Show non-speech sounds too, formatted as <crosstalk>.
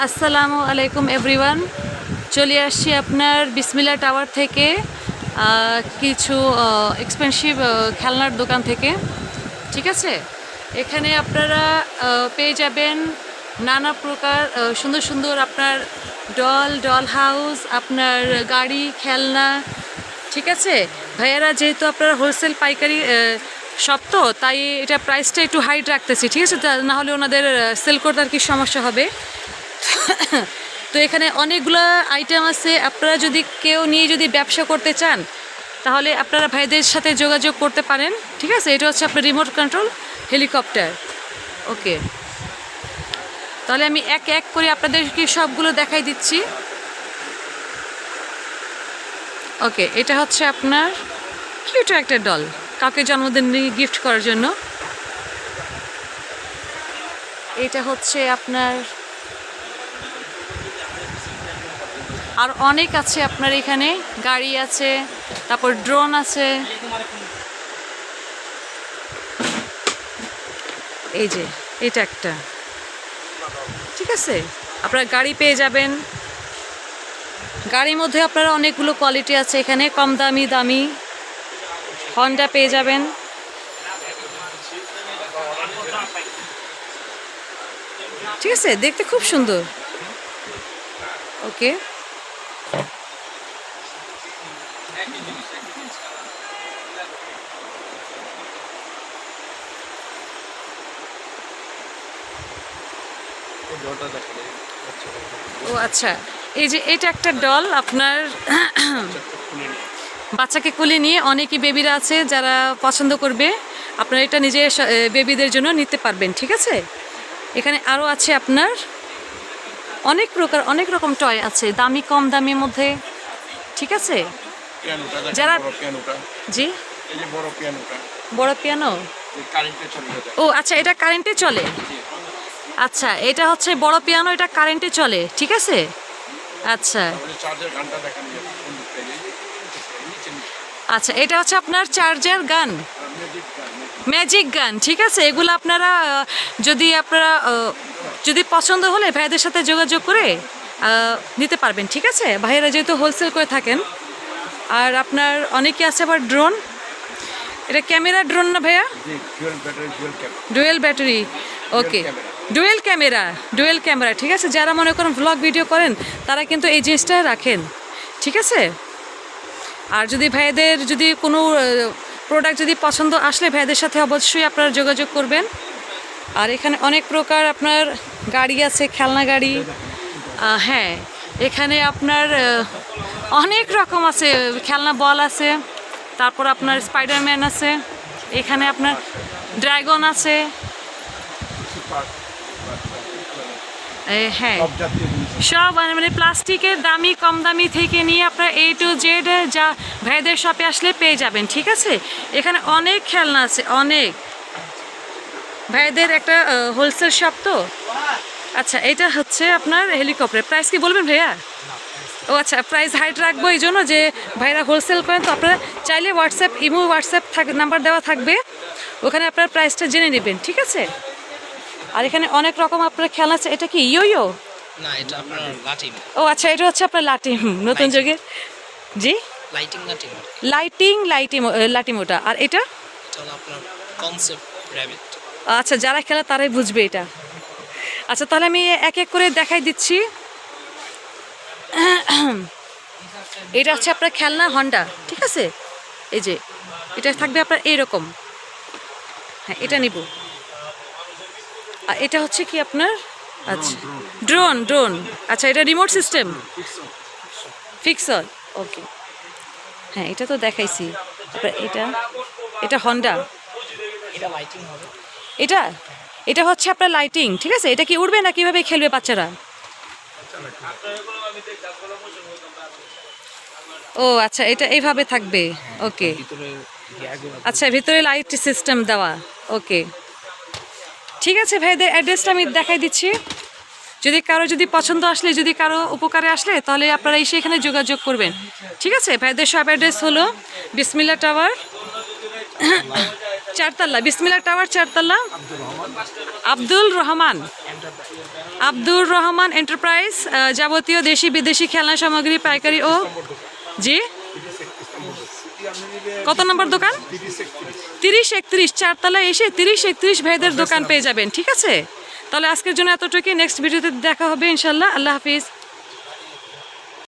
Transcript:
আসসালামু আলাইকুম এভরিওয়ান চলে আসছি আপনার বিসমিল্লা টাওয়ার থেকে কিছু এক্সপেন্সিভ খেলনার দোকান থেকে। ঠিক আছে? এখানে আপনারা পেয়ে যাবেন নানা প্রকার সুন্দর সুন্দর আপনার ডল ডল হাউস আপনার গাড়ি, খেলনা। ঠিক আছে? ভাইয়ারা, যেহেতু আপনারা হোলসেল পাইকারি সব তো, তাই এটা প্রাইসটা একটু হাইট রাখতেছি। ঠিক আছে? না হলে ওনাদের সেল করতে আর কি সমস্যা হবে। <coughs> তো এখানে অনেকগুলো আইটেম আছে। আপনারা যদি কেউ নিয়ে যদি ব্যবসা করতে চান, তাহলে আপনারা ভাইদের সাথে যোগাযোগ করতে পারেন, ঠিক আছে? এটা হচ্ছে আপনার রিমোট কন্ট্রোল হেলিকপ্টার ওকে তাহলে আমি এক এক করে আপনাদেরকে সবগুলো দেখাই দিচ্ছি। ওকে এটা হচ্ছে আপনার কিউট একটা ডল কাউকে জন্মদিন গিফট করার জন্য। এটা হচ্ছে আপনার আর অনেক আছে আপনার এখানে। গাড়ি আছে, তারপর ড্রোন আছে। এই যে, এটা একটা। ঠিক আছে? আপনারা গাড়ি পেয়ে যাবেন। গাড়ির মধ্যে আপনারা অনেকগুলো কোয়ালিটি আছে এখানে, কম দামি দামি। হন্ডা পেয়ে যাবেন। ঠিক আছে? দেখতে খুব সুন্দর। ওকে ও আচ্ছা এই যে এটা একটা ডল আপনার বাচ্চাকে কোলে নিয়ে অনেকই বেবিরা আছে যারা পছন্দ করবে আপনারা এটা নিজে বেবিদের জন্য নিতে পারবেন ঠিক আছে? এখানে আরও আছে আপনার অনেক প্রকার অনেক রকম টয় আছে দামি কম দামির মধ্যে ঠিক আছে? যারা- জি? বড় পিয়ানো ও আচ্ছা এটা কারেন্টে চলে? আচ্ছা এটা হচ্ছে বড় পিয়ানো এটা কারেন্টে চলে ঠিক আছে? আচ্ছা। আচ্ছা এটা হচ্ছে আপনার চার্জার গান। ম্যাজিক গান ঠিক আছে? এগুলো আপনারা যদি আপনারা যদি পছন্দ হলে ভাইদের সাথে যোগাযোগ করে নিতে পারবেন ঠিক আছে? ভাইয়েরা যেহেতু হোলসেল করে থাকেন আর আপনার অনেকে আছে আবার ড্রোন এটা ক্যামেরা ড্রোন না ভাইয়া? Dual battery okay dual camera dual camera, ঠিক আছে? যারা মনে করেন ব্লগ ভিডিও করেন, তারা কিন্তু এই জিনিসটা রাখেন, ঠিক আছে? আর যদি ভাইদের যদি কোনো প্রোডাক্ট যদি পছন্দ আসলে ভাইদের সাথে অবশ্যই আপনারা যোগাযোগ করবেন। আর এখানে অনেক প্রকার আপনার গাড়ি আছে, খেলনা গাড়ি হ্যাঁ এখানে আপনার অনেক রকম আছে, খেলনা বল আছে, তারপর আপনার স্পাইডারম্যান আছে, এখানে আপনার ড্রাগন আছে। হ্যাঁ। সব মানে মানে প্লাস্টিকের দামি, কম দামি থেকে নিয়ে আপনার এ টু জেড যা ভাইদের শপে আসলে পেয়ে যাবেন, ঠিক আছে? এখানে অনেক খেলনা আছে, অনেক। ভাইদের একটা হোলসেল শপ তো? আচ্ছা এটা হচ্ছে আপনার হেলিকপ্টার প্রাইস কি বলবেন ভাইয়া? ও আচ্ছা প্রাইস হাইট রাখব এই জন্য যে ভাইরা হোলসেল করেন, তো আপনারা চাইলে হোয়াটসঅ্যাপ ইমো হোয়াটসঅ্যাপ থাক নাম্বার দেওয়া থাকবে। ওখানে আপনার প্রাইসটা জেনে নেবেন, ঠিক আছে? আর এখানে অনেক রকম আপনার খেলনা আছে। এটা কি ইয়ো ইয়ো না এটা আপনার লাটিম। ও আচ্ছা এটা হচ্ছে আপনার লাটিম নতুন যুগের জি? লাইটিং লাটিম লাইটিং লাইটিম লাটিমোটা আর এটা? এটা হলো আপনার কনসেপ্ট র্যাবিট আচ্ছা যারা খেলা তারাই বুঝবে এটা। আচ্ছা তাহলে আমি এক এক করে দেখাই দিচ্ছি। এটা হচ্ছে আপনার খেলনা হন্ডা ঠিক আছে? এই যে এটা থাকবে আপনার এইরকম। হ্যাঁ এটা নিব। এটা হচ্ছে কি আপনার? আচ্ছা। Drone drone. আচ্ছা এটা রিমোট সিস্টেম ফিক্সর ওকে হ্যাঁ এটা তো দেখাইছি। এটা এটা হন্ডা এটা? এটা হচ্ছে আপনার লাইটিং ঠিক আছে? এটা কি উড়বে না কীভাবে খেলবে বাচ্চারা? ও আচ্ছা এটা এইভাবে থাকবে ওকে আচ্ছা ভিতরে লাইট সিস্টেম দেওয়া ওকে ঠিক আছে ভাইদের অ্যাড্রেসটা আমি দেখাই দিচ্ছি। যদি কারও যদি পছন্দ আসলে, যদি কারও উপকারে আসলে, তাহলে আপনারা এসে এখানে যোগাযোগ করবেন। ঠিক আছে? ভাইদের সব অ্যাড্রেস হলো বিসমিল্লা টাওয়ার, চারতলা, বিসমিল্লা টাওয়ার, চারতলা, আব্দুল রহমান, আব্দুর রহমান এন্টারপ্রাইজ যাবতীয় দেশি বিদেশি খেলনা সামগ্রী, পাইকারি ও জি কত নম্বর দোকান? তিরিশ একত্রিশ চারতলা এসে তিরিশ একত্রিশ ভাইদের দোকান পেয়ে যাবেন, ঠিক আছে? তাহলে আজকের জন্য এতটুকুই নেক্সট ভিডিওতে দেখা হবে ইনশাল্লাহ আল্লাহ হাফিজ।